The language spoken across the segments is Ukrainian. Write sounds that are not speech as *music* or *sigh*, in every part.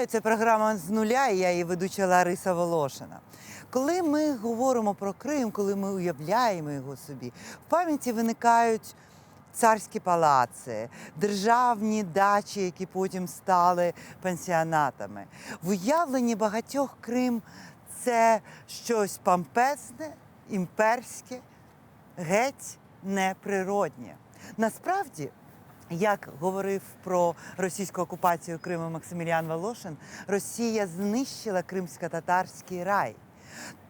Вітаю, це програма з нуля. і Я її ведуча Лариса Волошина. Коли ми говоримо про Крим, коли ми уявляємо його собі, в пам'яті виникають царські палаци, державні дачі, які потім стали пансіонатами. В уявленні багатьох Крим це щось помпезне, імперське, геть неприроднє. Насправді, як говорив про російську окупацію Криму Максиміліан Волошин, Росія знищила кримсько-татарський рай.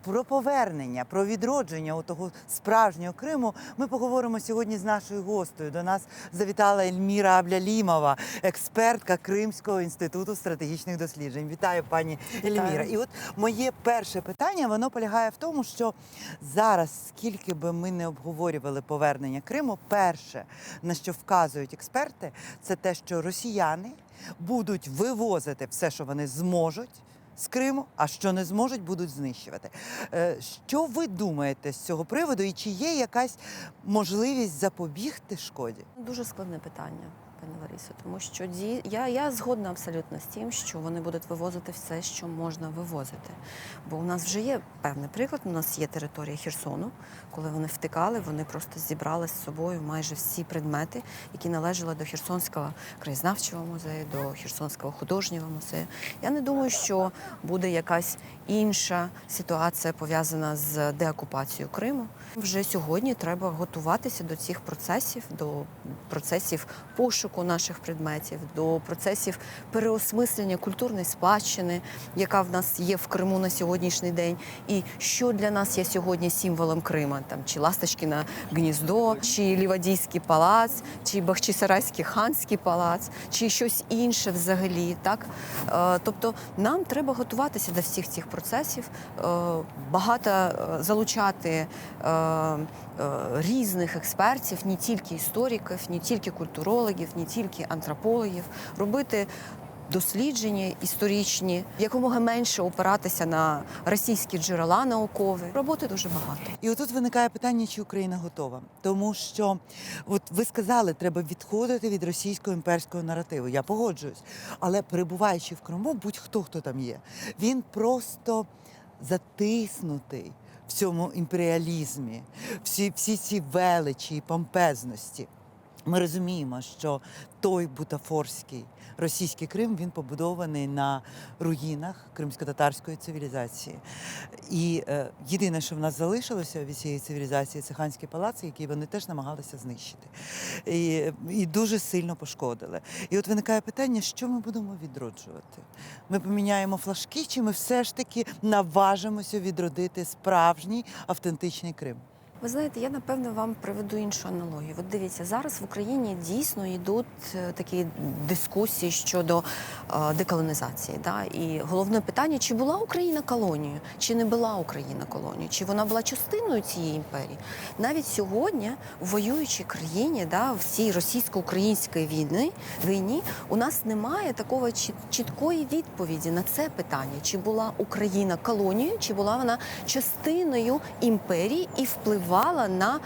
Про повернення, про відродження у того справжнього Криму ми поговоримо сьогодні з нашою гостею. До нас завітала Ельміра Аблялімова, експертка Кримського інституту стратегічних досліджень. Вітаю, пані Ельміра. І от моє перше питання воно полягає в тому, що зараз, скільки би ми не обговорювали повернення Криму, перше на що вказують експерти, це те, що росіяни будуть вивозити все, що вони зможуть. З Криму, а що не зможуть, будуть знищувати. Е, Що ви думаєте з цього приводу, і чи є якась можливість запобігти шкоді? Дуже складне питання, пані Ларисо, тому що ді... я, я згодна абсолютно з тим, що вони будуть вивозити все, що можна вивозити. Бо у нас вже є певний приклад. У нас є територія Херсону. Коли вони втикали, вони просто зібрали з собою майже всі предмети, які належали до Херсонського краєзнавчого музею, до Херсонського художнього музею. Я не думаю, що буде якась інша ситуація пов'язана з деокупацією Криму. Вже сьогодні треба готуватися до цих процесів, до процесів пошуку наших предметів, до процесів переосмислення культурної спадщини, яка в нас є в Криму на сьогоднішній день, і що для нас є сьогодні символом Крима, там чи Ласточкине гніздо, чи Лівадійський палац, чи Бахчисарайський ханський палац, чи щось інше взагалі. Так Е, тобто нам треба готуватися до всіх цих процесів, е, багато е, залучати різних експертів, не тільки істориків, не тільки культурологів, не тільки антропологів, робити. Дослідження історичні, якомога менше опиратися на російські джерела наукові. Роботи дуже багато. І отут виникає питання, чи Україна готова. Тому що, от ви сказали, треба відходити від російського імперського наративу. Я погоджуюсь. Але перебуваючи в Криму, будь-хто хто там є, він просто затиснутий в цьому імперіалізмі, всі, всі ці величі і помпезності. Ми розуміємо, що той бутафорський російський Крим він побудований на руїнах кримсько-татарської цивілізації. І е, єдине, що в нас залишилося від цієї цивілізації, це ханські палаци, які вони теж намагалися знищити. І, і дуже сильно пошкодили. І от виникає питання, що ми будемо відроджувати? Ми поміняємо флажки, чи ми все ж таки наважимося відродити справжній автентичний Крим? Ви знаєте, я напевно вам приведу іншу аналогію. От дивіться, зараз в Україні дійсно йдуть е, такі дискусії щодо е, деколонізації. Да? І головне питання: чи була Україна колонією, чи не була Україна колонією, чи вона була частиною цієї імперії? Навіть сьогодні, в воюючій країні, да, в цій російсько-українській війни війні, у нас немає такого чіт- чіткої відповіді на це питання: чи була Україна колонією, чи була вона частиною імперії і впливала на.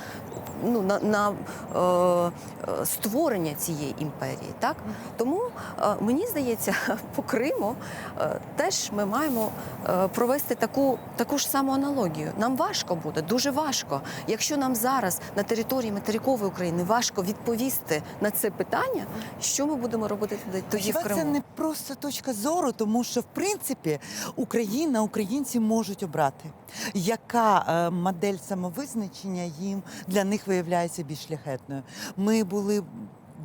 Ну, на, на е, е, створення цієї імперії, так тому е, мені здається, *laughs* по Криму е, теж ми маємо е, провести таку таку ж саму аналогію. Нам важко буде, дуже важко. Якщо нам зараз на території материкової України важко відповісти на це питання, що ми будемо робити тоді, в Криму? це не просто точка зору, тому що в принципі Україна, українці можуть обрати, яка е, модель самовизначення їм для них виявляється більш шляхетною. Ми були.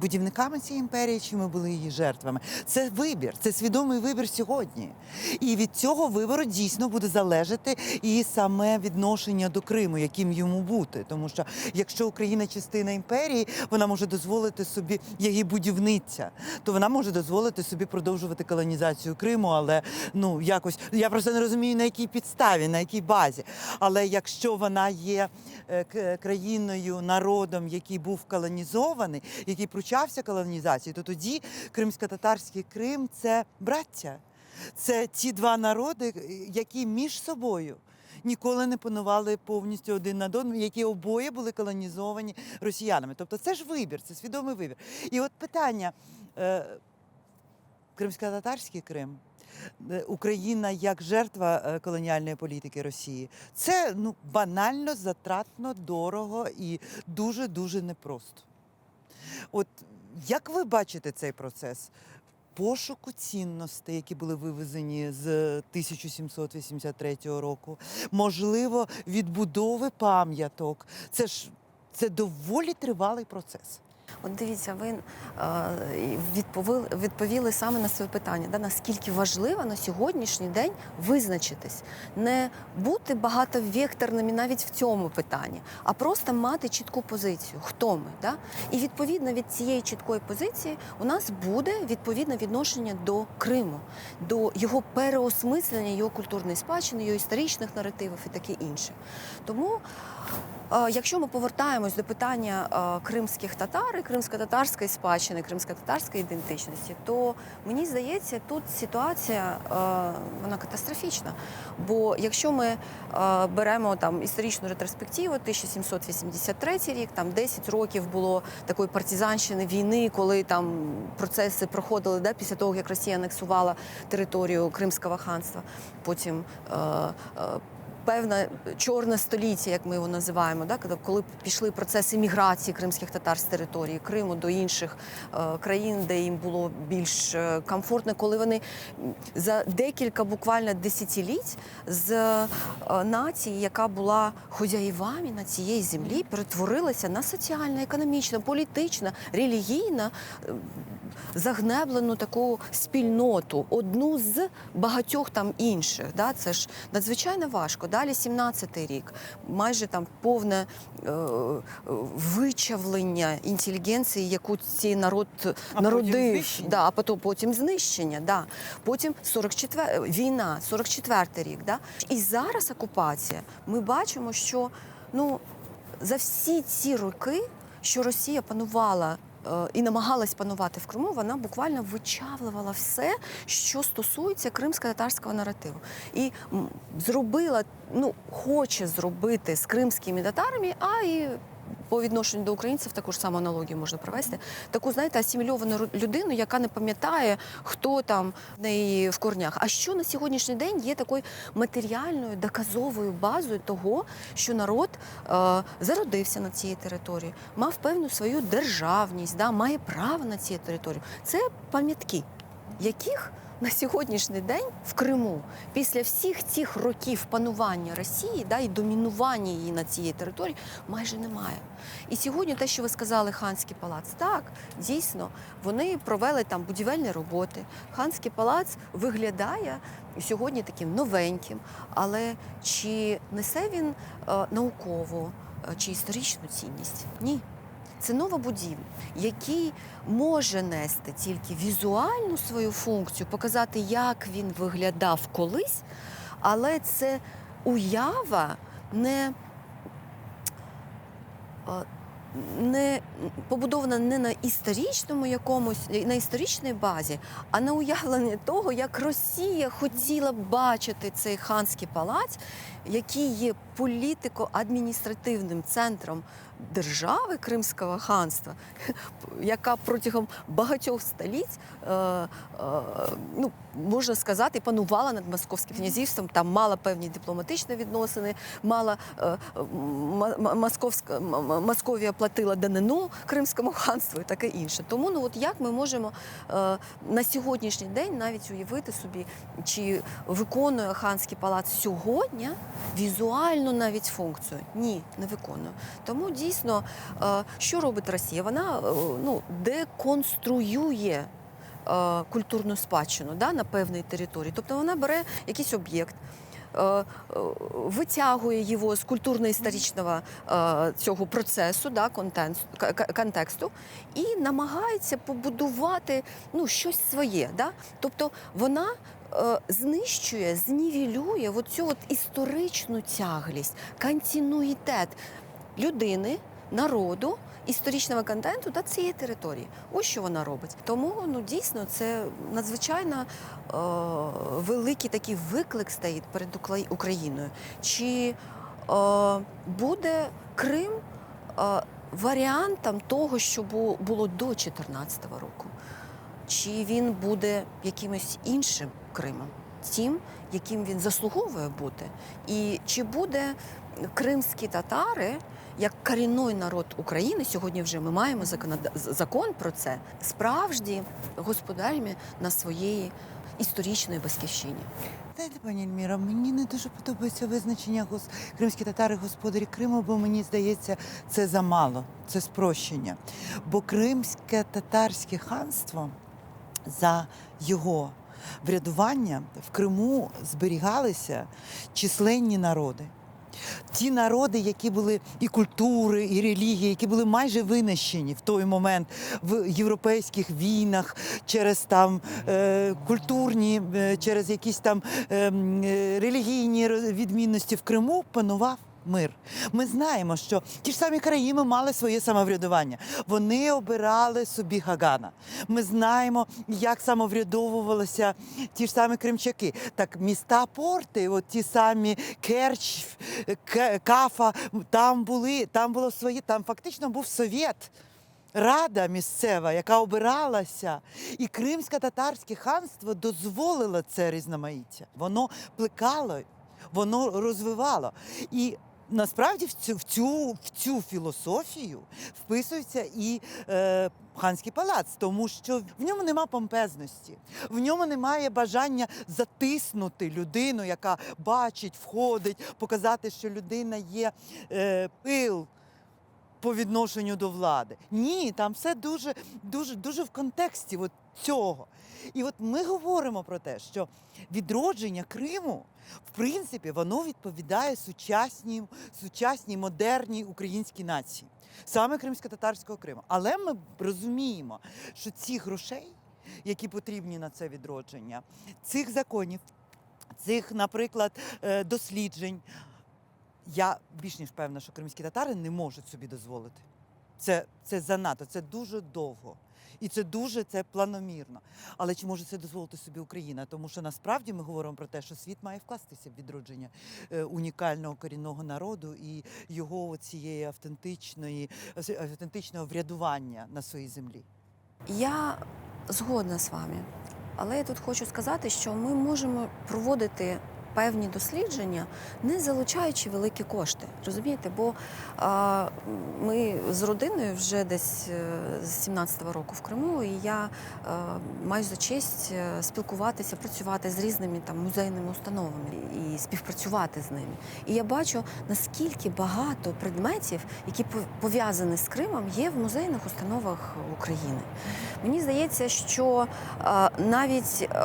Будівниками цієї імперії, чи ми були її жертвами? Це вибір, це свідомий вибір сьогодні. І від цього вибору дійсно буде залежати і саме відношення до Криму, яким йому бути. Тому що якщо Україна частина імперії, вона може дозволити собі її будівниця, то вона може дозволити собі продовжувати колонізацію Криму, але ну якось я просто не розумію на якій підставі, на якій базі. Але якщо вона є е, країною, народом, який був колонізований, який пручався колонізації, то тоді кримсько-татарський Крим це браття. Це ті два народи, які між собою ніколи не панували повністю один над одним, які обоє були колонізовані росіянами. Тобто це ж вибір, це свідомий вибір. І от питання. е, кримсько-татарський Крим, е, Україна як жертва е, колоніальної політики Росії. Це ну банально, затратно, дорого і дуже дуже непросто. От як ви бачите цей процес? Пошуку цінностей, які були вивезені з 1783 року, можливо, відбудови пам'яток. Це ж це доволі тривалий процес. От дивіться, ви е, відповіли, відповіли саме на своє питання, да, наскільки важливо на сьогоднішній день визначитись, не бути багатовекторними навіть в цьому питанні, а просто мати чітку позицію, хто ми. Да? І відповідно від цієї чіткої позиції у нас буде відповідне відношення до Криму, до його переосмислення, його культурної спадщини, його історичних наративів і таке інше. Тому Якщо ми повертаємось до питання кримських татар і кримсько-татарської спадщини, кримсько-татарської ідентичності, то мені здається, тут ситуація вона катастрофічна. Бо якщо ми беремо там історичну ретроспективу, 1783 рік, там 10 років було такої партизанщини війни, коли там процеси проходили да, після того, як Росія анексувала територію Кримського ханства. Потім певне чорне століття, як ми його називаємо, да, коли- пішли процеси міграції кримських татар з території Криму до інших е, країн, де їм було більш е, комфортно, коли вони за декілька буквально десятиліть з е, нації, яка була хозяївами на цієї землі, перетворилася на соціально, економічно, політично, релігійно е, загнеблену таку спільноту, одну з багатьох там інших. Да? Це ж надзвичайно важко. Далі 17-й рік, майже там повне е, вичавлення інтелігенції, яку цей народ потім народив. знищення. Да, а потім, потім знищення. Да. Потім 44, війна, 44-й рік. Да. І зараз окупація. Ми бачимо, що ну, за всі ці роки, що Росія панувала і намагалась панувати в Криму, вона буквально вичавлювала все, що стосується кримсько-татарського наративу. І зробила, ну, хоче зробити з кримськими татарами, а і по відношенню до українців таку ж саму аналогію можна провести. Таку, знаєте, асимільовану людину, яка не пам'ятає, хто там в неї в корнях. А що на сьогоднішній день є такою матеріальною доказовою базою того, що народ е, зародився на цій території, мав певну свою державність, да, має право на цій території. Це пам'ятки, яких на сьогоднішній день в Криму, після всіх цих років панування Росії да, і домінування її на цій території, майже немає. І сьогодні те, що ви сказали, ханський палац, так дійсно вони провели там будівельні роботи. Ханський палац виглядає сьогодні таким новеньким, але чи несе він е, наукову е, чи історичну цінність? Ні. Це нова будівля, який може нести тільки візуальну свою функцію, показати, як він виглядав колись, але це уява не, не побудована не на історичному якомусь, на історичній базі, а на уявленні того, як Росія хотіла б бачити цей ханський палац, який є політико-адміністративним центром держави Кримського ханства, яка протягом багатьох століть, е, е, ну, можна сказати, панувала над московським князівством, там мала певні дипломатичні відносини, мала е, московська, Московія платила данину Кримському ханству і таке інше. Тому ну от як ми можемо е, на сьогоднішній день навіть уявити собі, чи виконує ханський палац сьогодні візуальну навіть функцію? Ні, не виконує. Тому дійсно, е, що робить Росія? Вона е, ну, деконструює. е, Культурну спадщину да, на певній території. Тобто вона бере якийсь об'єкт, е, е, витягує його з культурно-історичного е, цього процесу, да, контексту, і намагається побудувати ну, щось своє. Да? Тобто вона знищує, знівелює от історичну тяглість, континуїтет людини, народу. Історичного контенту та цієї території. Ось що вона робить. Тому ну дійсно це надзвичайно е, великий такий виклик стоїть передУкла- Україною. Чи е, буде Крим е, варіантом того, що було до 2014 року? чи він буде якимось іншим Кримом, тим, яким він заслуговує бути, і чи буде кримські татари. Як корінний народ України, сьогодні вже ми маємо закон про це, справді господарями на своєї історичної батьківщині. Знаєте, пані Ельміра, мені не дуже подобається визначення гос... кримські татари господарі Криму, бо мені здається, це замало, це спрощення. Бо кримське татарське ханство за його врядування в Криму зберігалися численні народи. Ті народи, які були і культури, і релігії, які були майже винищені в той момент в європейських війнах через там е, культурні, е, через якісь там е, е, релігійні відмінності в Криму панував. Мир. Ми знаємо, що ті ж самі країни мали своє самоврядування. Вони обирали собі Гагана. Ми знаємо, як самоврядовувалися ті ж самі кримчаки. Так міста порти, от ті самі Керч, Кафа, там були, там було своє, там фактично був совєт. Рада місцева, яка обиралася, і кримсько-татарське ханство дозволило це різноманіття. Воно плекало, воно розвивало. І насправді в цю, в цю, в цю філософію вписується і е, ханський палац, тому що в ньому нема помпезності, в ньому немає бажання затиснути людину, яка бачить, входить, показати, що людина є е, пил по відношенню до влади. Ні, там все дуже, дуже, дуже в контексті от цього. І от ми говоримо про те, що відродження Криму, в принципі, воно відповідає сучасній, сучасній модерній українській нації, саме кримсько-татарського Криму. Але ми розуміємо, що ці грошей, які потрібні на це відродження, цих законів, цих, наприклад, е, досліджень, я більш ніж певна, що кримські татари не можуть собі дозволити. Це, це занадто, це дуже довго. І це дуже це планомірно. Але чи може це дозволити собі Україна? Тому що насправді ми говоримо про те, що світ має вкластися в відродження е, унікального корінного народу і його цієї автентичної автентичного врядування на своїй землі. Я згодна з вами, але я тут хочу сказати, що ми можемо проводити певні дослідження, не залучаючи великі кошти. Розумієте? Бо а, ми з родиною вже десь е, з 17-го року в Криму, і я е, маю за честь е, спілкуватися, працювати з різними там музейними установами і співпрацювати з ними. І я бачу, наскільки багато предметів, які пов'язані з Кримом, є в музейних установах України. Мені здається, що е, навіть е,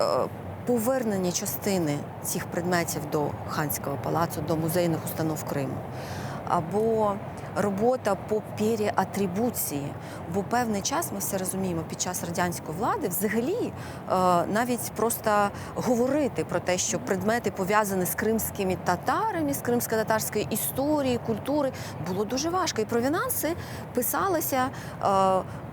е, повернення частини цих предметів до ханського палацу, до музейних установ Криму, або робота по переатрибуції. Бо певний час ми все розуміємо під час радянської влади взагалі е, навіть просто говорити про те, що предмети пов'язані з кримськими татарами, з кримсько-татарської історії, культури було дуже важко. І провінанси писалися.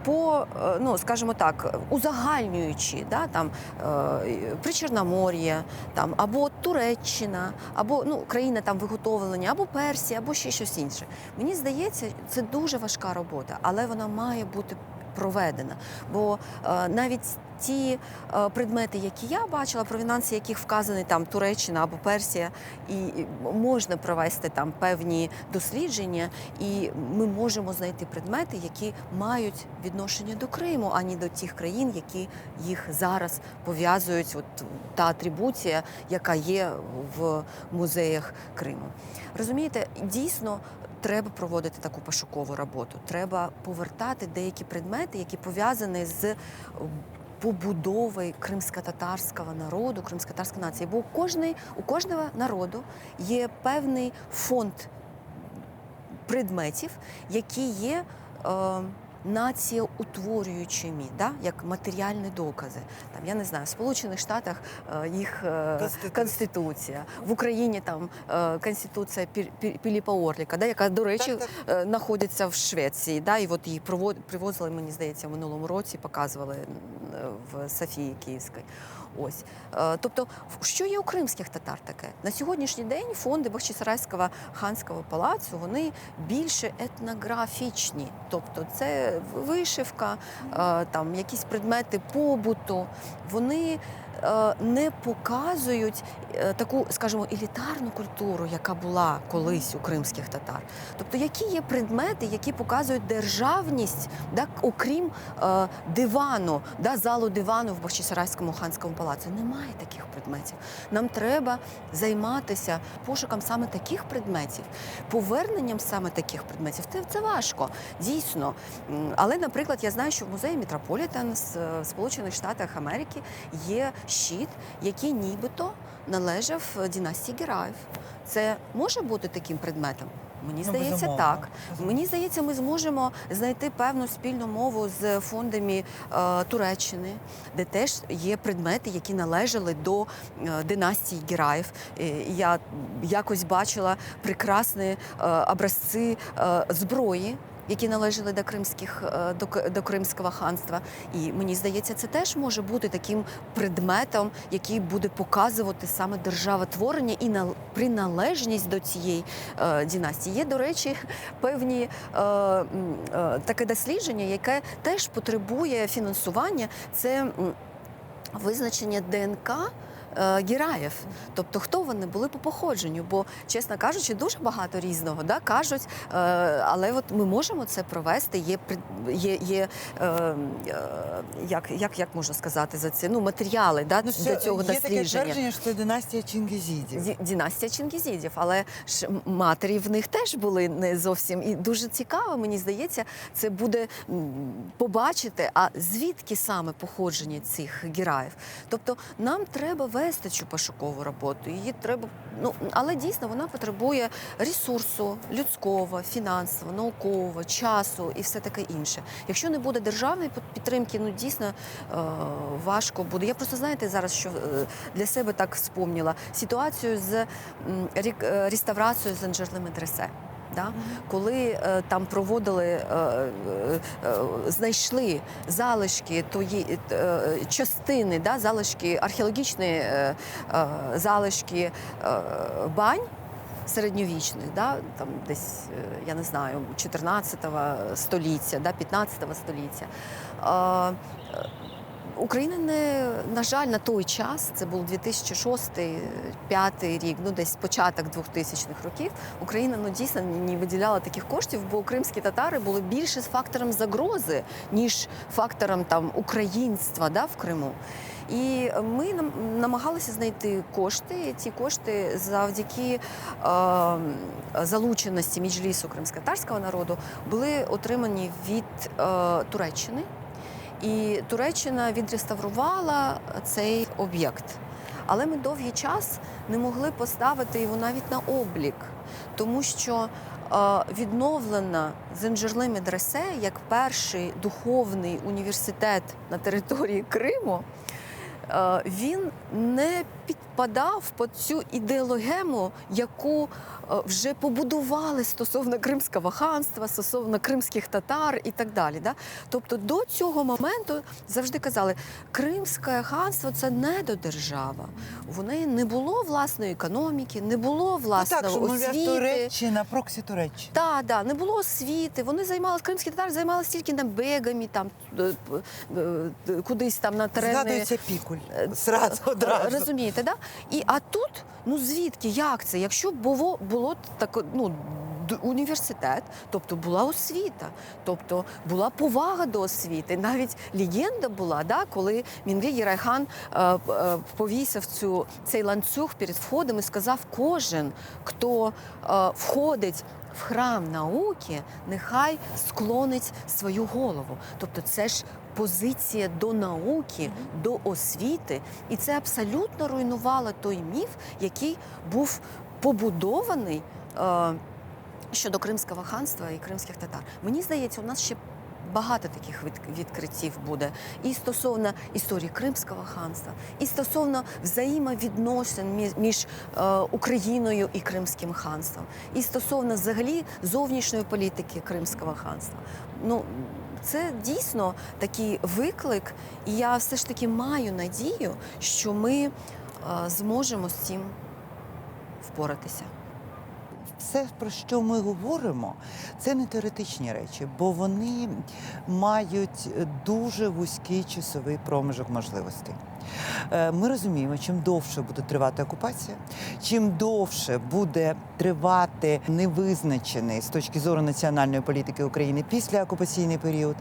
По, е, ну скажімо так, узагальнюючи, да, там е, Причорномор'я, там або Туреччина, або ну країна там виготовлення, або Персія, або ще щось інше. Мені здається, це дуже важка робота, але вона має бути проведена. Бо е, навіть ті е, предмети, які я бачила, провінанси, яких вказані там Туреччина або Персія, і можна провести там певні дослідження, і ми можемо знайти предмети, які мають відношення до Криму, а не до тих країн, які їх зараз пов'язують. От та атрибуція, яка є в музеях Криму. Розумієте, дійсно. Треба проводити таку пошукову роботу. Треба повертати деякі предмети, які пов'язані з е, побудовою кримсько-татарського народу, кримсько-татарської нації. Бо у кожної, у кожного народу є певний фонд предметів, які є е, націоутворюючими, да? як матеріальні докази. Там, я не знаю, в Сполучених Штатах е, їх е, Конституція. конституція, в Україні там е, конституція Пі- Пі- Піліпа Орліка, да? яка, до речі, Так, так. е, знаходиться в Швеції. Да? І от її привозили, мені здається, в минулому році, показували в Софії Київській. Ось. Е, Тобто, що є у кримських татар таке? На сьогоднішній день фонди Бахчисарайського ханського палацу вони більше етнографічні. Тобто це вишивка, е, там якісь предмети побуту. Вони не показують е, таку, скажімо, елітарну культуру, яка була колись у кримських татар. Тобто, які є предмети, які показують державність, да, окрім е, дивану, да, залу дивану в Бахчисарайському ханському палаці. Немає таких предметів. Нам треба займатися пошуком саме таких предметів, поверненням саме таких предметів. Це, це важко, дійсно. Але, наприклад, я знаю, що в музеї Метрополітен з е, в Сполучених Штатах Америки є щит, який нібито належав е, династії Гераїв. Це може бути таким предметом? Мені Ну, здається, безумовно. так. Мені здається, ми зможемо знайти певну спільну мову з фондами е, Туреччини, де теж є предмети, які належали до е, династії Гераїв. Е, Я якось бачила прекрасні е, образці е, зброї. Які належали до кримських е, до, до Кримського ханства, і мені здається, це теж може бути таким предметом, який буде показувати саме державотворення і на приналежність до цієї е, династії. Є, до речі, певні е, е, таке дослідження, яке теж потребує фінансування. Це визначення ДНК. Е, Гераїв, тобто хто вони були по походженню, бо чесно кажучи, дуже багато різного да кажуть, е, але от ми можемо це провести. Є є, є е, як, як, як можна сказати за це? Ну матеріали да, Ну, ще цього є таке дослідження. твердження, що це династія Чингізідів. Ді- Дінастія Чингізідів, але ж матері в них теж були не зовсім і дуже цікаво. Мені здається, це буде побачити, а звідки саме походження цих гераїв. Тобто нам треба вести цю пошукову роботу. Її треба, ну але дійсно вона потребує ресурсу людського, фінансового, наукового, часу і все таке інше. Якщо не буде державної під- підтримки, ну дійсно е, важко буде. Я просто знаєте зараз, що е, для себе так вспомнила ситуацію з е, реставрацією Зенджерли медресе. Да? Коли е, там проводили, е, е, знайшли залишки тої частини, да, залишки археологічні залишки бань середньовічних, да, там десь, я не знаю, 14 століття, да, 15 століття. Україна не на жаль на той час, це був 2006-2005 рік, ну десь початок 2000-х років. Україна ну дійсно не виділяла таких коштів, бо кримські татари були більше фактором загрози, ніж фактором там українства да, в Криму. І ми нам намагалися знайти кошти. Ці кошти завдяки е, залученості міжлісу кримськотарського народу були отримані від е, Туреччини. І Туреччина відреставрувала цей об'єкт. Але ми довгий час не могли поставити його навіть на облік, тому що е, відновлена Зенджерли медресе як перший духовний університет на території Криму. е, Він не підпадав під цю ідеологему, яку е, вже побудували стосовно Кримського ханства, стосовно кримських татар і так далі. Да? Тобто до цього моменту завжди казали, Кримське ханство це недодержава. В неї не було власної економіки, не було Ну власного так, що освіти. Туреччина, проксі Туреччина. Так, да, не було освіти. Вони займалися кримські татари займалися тільки набегами, там е, е, кудись там на терени. Згадується пікуль. Зразу одразу. Розумієте, да? І а тут, ну звідки, як це? Якщо було було так, ну. Університет, тобто була освіта, тобто була повага до освіти. Навіть легенда була, да, коли Мінгрі Єрайхан е, е, повісив цю цей ланцюг перед входом і сказав: кожен, хто е, входить в храм науки, нехай склонить свою голову. Тобто, це ж позиція до науки, до освіти, і це абсолютно руйнувало той міф, який був побудований. Е, Щодо Кримського ханства і кримських татар, мені здається, у нас ще багато таких від- відкриттів буде і стосовно історії Кримського ханства, і стосовно взаємовідносин між, між е, Україною і Кримським ханством, і стосовно взагалі зовнішньої політики Кримського ханства. Ну це дійсно такий виклик, і я все ж таки маю надію, що ми е, зможемо з цим впоратися. Все, про що ми говоримо, це не теоретичні речі, бо вони мають дуже вузький часовий проміжок можливостей. Е, Ми розуміємо, чим довше буде тривати окупація, чим довше буде тривати невизначений з точки зору національної політики України після окупаційний період.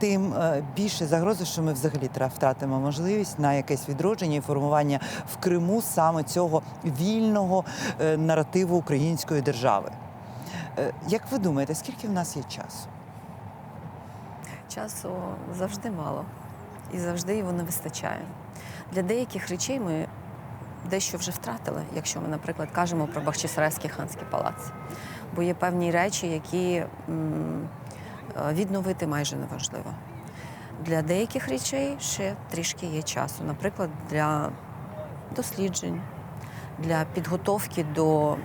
Тим е, більше загрози, що ми взагалі втратимо можливість на якесь відродження і формування в Криму саме цього вільного е, наративу української держави. Е, Як ви думаєте, скільки в нас є часу? Часу завжди мало і завжди його не вистачає. Для деяких речей ми дещо вже втратили, якщо ми, наприклад, кажемо про Бахчисарайський ханський палац. Бо є певні речі, які м, відновити майже неможливо. Для деяких речей ще трішки є часу, наприклад, для досліджень, для підготовки до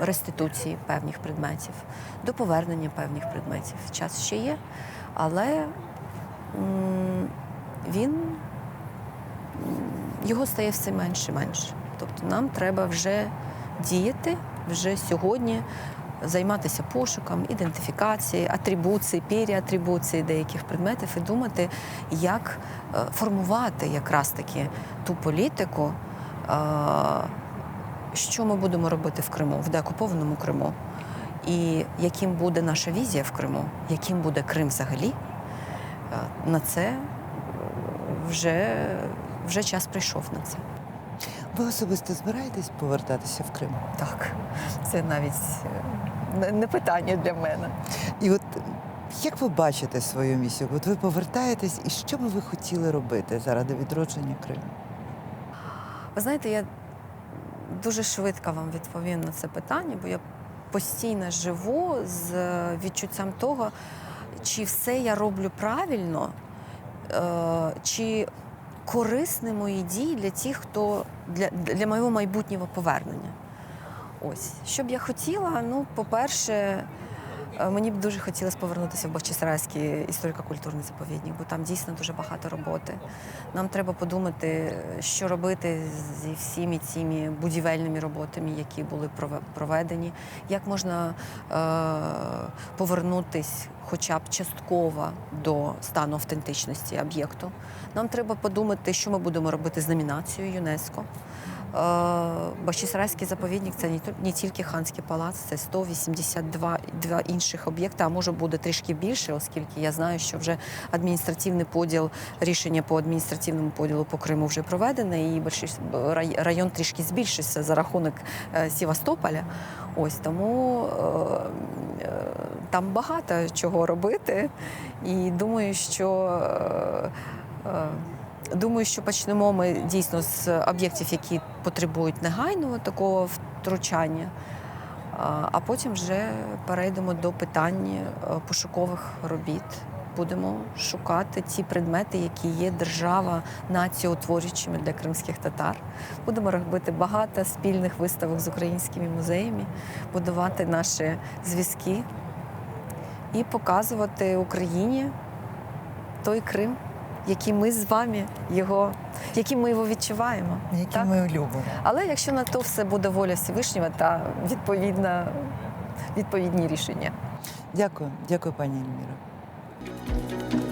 реституції певних предметів, до повернення певних предметів. Час ще є, але він його стає все менше і менше. Тобто нам треба вже діяти вже сьогодні, займатися пошуком, ідентифікацією, атрибуції, переатрибуції деяких предметів і думати, як е, формувати якраз таки ту політику, е, що ми будемо робити в Криму, в деокупованому Криму. І яким буде наша візія в Криму, яким буде Крим взагалі, е, на це вже, вже час прийшов на це. Ви особисто збираєтесь повертатися в Крим? Так, це навіть е, не- питання для мене. І от як ви бачите свою місію? От ви повертаєтесь, і що би ви хотіли робити заради відродження Криму? Ви знаєте, я дуже швидко вам відповім на це питання, бо я постійно живу з відчуттям того, чи все я роблю правильно, е, чи корисні мої дії для тих, хто для, для моєго майбутнього повернення. Ось, що б я хотіла, ну, по-перше, мені б дуже хотілося повернутися в Бахчисарайський історико-культурний заповідник, бо там дійсно дуже багато роботи. Нам треба подумати, що робити зі всіми цими будівельними роботами, які були проведені, як можна е, повернутись хоча б частково до стану автентичності об'єкту. Нам треба подумати, що ми будемо робити з номінацією ЮНЕСКО. Е, Бахчисарайський заповідник це не тільки- ханський палац, це 182 два інших об'єкти, а може буде трішки більше, оскільки я знаю, що вже адміністративний поділ, рішення по адміністративному поділу по Криму вже проведене, і район трішки збільшився за рахунок е, Севастополя. Ось тому е, там багато чого робити, і думаю, що. Думаю, що почнемо ми дійсно з об'єктів, які потребують негайного такого втручання, а- потім вже перейдемо до питань е, пошукових робіт. Будемо шукати ті предмети, які є держава націоутворюючими для кримських татар. Будемо робити багато спільних виставок з українськими музеями, будувати наші зв'язки і показувати Україні той Крим, який ми з вами його, які ми його відчуваємо. Які Так? ми любимо? Але якщо на то все буде воля Всевишнього та відповідна, відповідні рішення. Дякую, дякую, пані Ельміра.